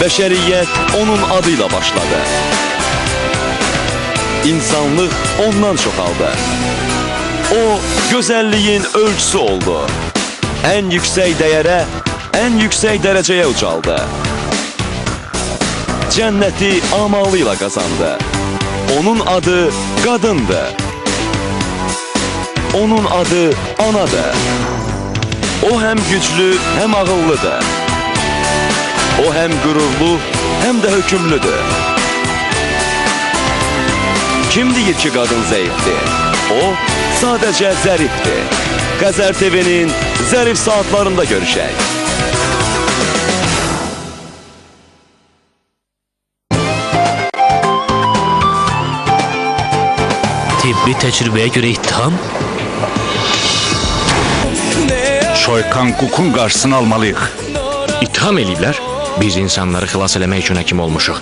Bəşəriyyət onun adıyla başladı. İnsanlıq ondan çoxaldı. O, gözəlliyin ölçüsü oldu. Ən yüksək dəyərə, ən yüksək dərəcəyə ucaldı. Cənnəti amalıyla qazandı. Onun adı qadındır. Onun adı anadır. O həm güclü, həm ağıllıdır. O hem gururlu hem de hükümlüdür. Kim deyir ki kadın zayıftı? O sadece zarifti. Qazer TV'nin zarif saatlarında görüşək. Tibbi təcrübəyə görə ittiham? Şoykan Kuk'un karşısını almalıyıq. İttiham eləyirlər. Biz insanları xilas eləmək üçün həkim olmuşuq.